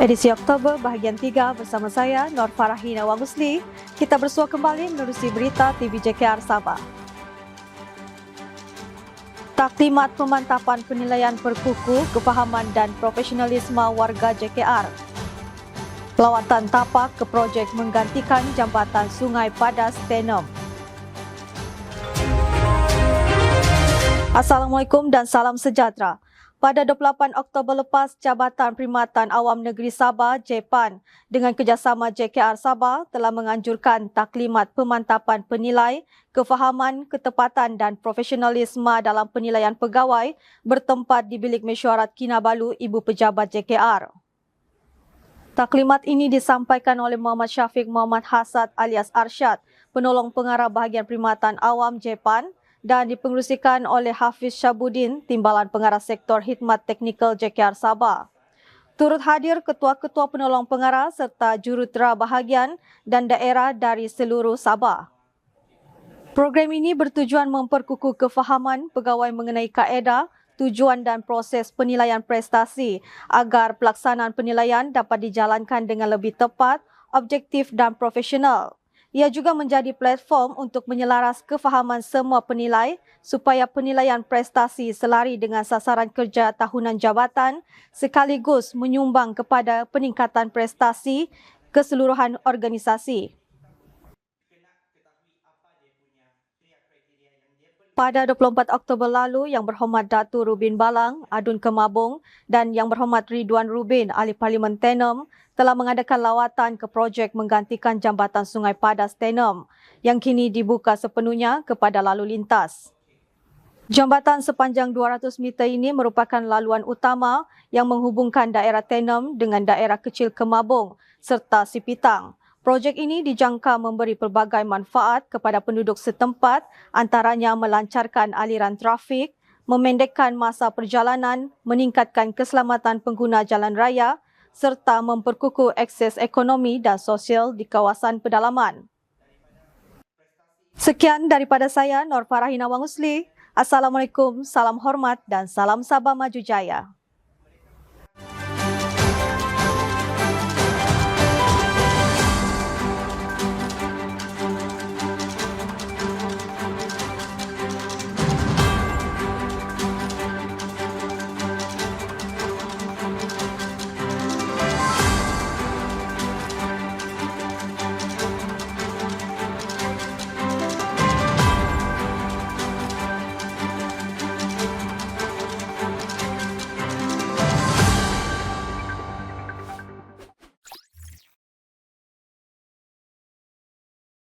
Edisi Oktober bahagian 3 bersama saya Nur Farahi Nawang Musli. Kita bersua kembali menerusi berita TV JKR Sabah. Taklimat pemantapan penilaian perkuku, kefahaman dan profesionalisme warga JKR. Lawatan tapak ke projek menggantikan jambatan Sungai Padas Tenom. Assalamualaikum dan salam sejahtera. Pada 28 Oktober lepas, Jabatan Perkhidmatan Awam Negeri Sabah, JPAN, dengan kerjasama JKR Sabah telah menganjurkan taklimat pemantapan penilai, kefahaman, ketepatan dan profesionalisme dalam penilaian pegawai bertempat di Bilik Mesyuarat Kinabalu Ibu Pejabat JKR. Taklimat ini disampaikan oleh Muhammad Syafiq Muhammad Hasad alias Arsyad, penolong pengarah bahagian perkhidmatan awam JPAN dan dipengerusikan oleh Hafiz Syabudin, Timbalan Pengarah Sektor Khidmat Teknikal JKR Sabah. Turut hadir ketua-ketua penolong pengarah serta jurutera bahagian dan daerah dari seluruh Sabah. Program ini bertujuan memperkukuh kefahaman pegawai mengenai kaedah, tujuan dan proses penilaian prestasi agar pelaksanaan penilaian dapat dijalankan dengan lebih tepat, objektif dan profesional. Ia juga menjadi platform untuk menyelaras kefahaman semua penilai supaya penilaian prestasi selari dengan sasaran kerja tahunan jabatan sekaligus menyumbang kepada peningkatan prestasi keseluruhan organisasi. Pada 24 Oktober lalu, Yang Berhormat Datu Rubin Balang, Adun Kemabung dan Yang Berhormat Ridwan Rubin, Ahli Parlimen Tenem telah mengadakan lawatan ke projek menggantikan Jambatan Sungai Padas Tenem yang kini dibuka sepenuhnya kepada lalu lintas. Jambatan sepanjang 200 meter ini merupakan laluan utama yang menghubungkan daerah Tenem dengan daerah kecil Kemabung serta Sipitang. Projek ini dijangka memberi pelbagai manfaat kepada penduduk setempat antaranya melancarkan aliran trafik, memendekkan masa perjalanan, meningkatkan keselamatan pengguna jalan raya serta memperkukuh akses ekonomi dan sosial di kawasan pedalaman. Sekian daripada saya, Nur Farahina Wangusli. Assalamualaikum, salam hormat dan salam Sabah Maju Jaya.